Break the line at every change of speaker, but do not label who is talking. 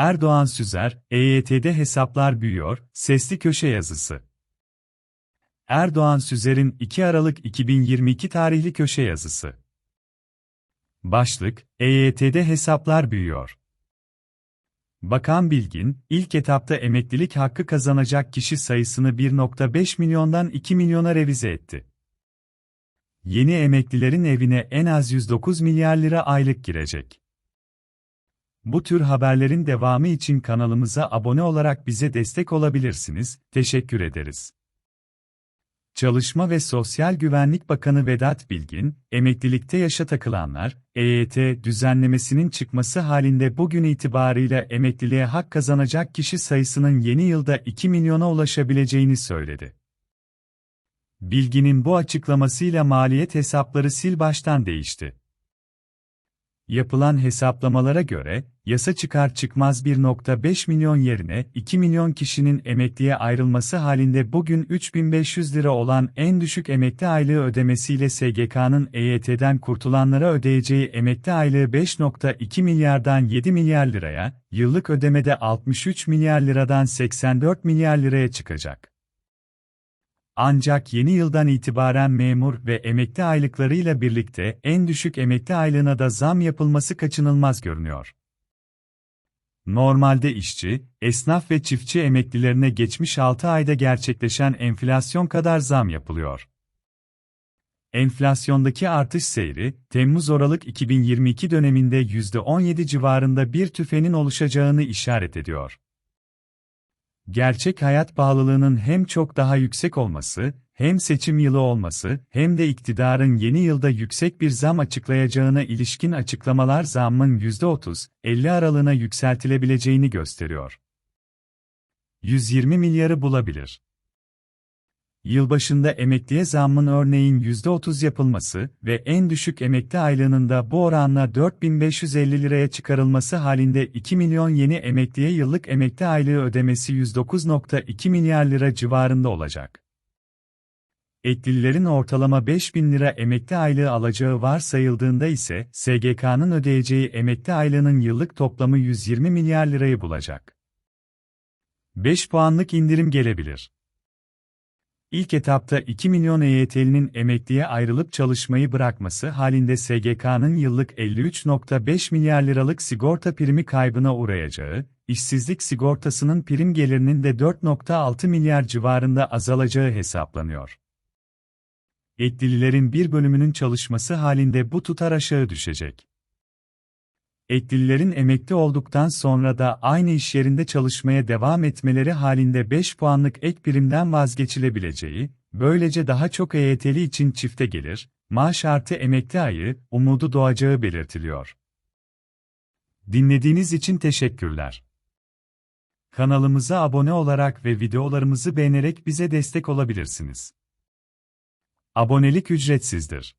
Erdoğan Süzer, EYT'de hesaplar büyüyor, sesli köşe yazısı. Erdoğan Süzer'in 2 Aralık 2022 tarihli köşe yazısı. Başlık, EYT'de hesaplar büyüyor. Bakan Bilgin, ilk etapta emeklilik hakkı kazanacak kişi sayısını 1.5 milyondan 2 milyona revize etti. Yeni emeklilerin evine en az 109 milyar lira aylık girecek. Bu tür haberlerin devamı için kanalımıza abone olarak bize destek olabilirsiniz. Teşekkür ederiz. Çalışma ve Sosyal Güvenlik Bakanı Vedat Bilgin, emeklilikte yaşa takılanlar, EYT düzenlemesinin çıkması halinde bugün itibarıyla emekliliğe hak kazanacak kişi sayısının yeni yılda 2 milyona ulaşabileceğini söyledi. Bilginin bu açıklamasıyla maliyet hesapları sil baştan değişti. Yapılan hesaplamalara göre, yasa çıkar çıkmaz 1.5 milyon yerine 2 milyon kişinin emekliye ayrılması halinde bugün 3500 lira olan en düşük emekli aylığı ödemesiyle SGK'nın EYT'den kurtulanlara ödeyeceği emekli aylığı 5.2 milyardan 7 milyar liraya, yıllık ödemede 63 milyar liradan 84 milyar liraya çıkacak. Ancak yeni yıldan itibaren memur ve emekli aylıklarıyla birlikte en düşük emekli aylığına da zam yapılması kaçınılmaz görünüyor. Normalde işçi, esnaf ve çiftçi emeklilerine geçmiş 6 ayda gerçekleşen enflasyon kadar zam yapılıyor. Enflasyondaki artış seyri, Temmuz-Oralık 2022 döneminde %17 civarında bir tüfenin oluşacağını işaret ediyor gerçek hayat pahalılığının hem çok daha yüksek olması, hem seçim yılı olması, hem de iktidarın yeni yılda yüksek bir zam açıklayacağına ilişkin açıklamalar zammın %30-50 aralığına yükseltilebileceğini gösteriyor. 120 milyarı bulabilir. Yılbaşında emekliye zammın örneğin %30 yapılması ve en düşük emekli aylığının da bu oranla 4550 liraya çıkarılması halinde 2 milyon yeni emekliye yıllık emekli aylığı ödemesi 109.2 milyar lira civarında olacak. Eklilerin ortalama 5000 lira emekli aylığı alacağı varsayıldığında ise SGK'nın ödeyeceği emekli aylığının yıllık toplamı 120 milyar lirayı bulacak. 5 puanlık indirim gelebilir. İlk etapta 2 milyon EYT'linin emekliye ayrılıp çalışmayı bırakması halinde SGK'nın yıllık 53.5 milyar liralık sigorta primi kaybına uğrayacağı, işsizlik sigortasının prim gelirinin de 4.6 milyar civarında azalacağı hesaplanıyor. Eklililerin bir bölümünün çalışması halinde bu tutar aşağı düşecek. Eklilerin emekli olduktan sonra da aynı iş yerinde çalışmaya devam etmeleri halinde 5 puanlık ek primden vazgeçilebileceği, böylece daha çok EYT'li için çifte gelir, maaş artı emekli ayı, umudu doğacağı belirtiliyor. Dinlediğiniz için teşekkürler. Kanalımıza abone olarak ve videolarımızı beğenerek bize destek olabilirsiniz. Abonelik ücretsizdir.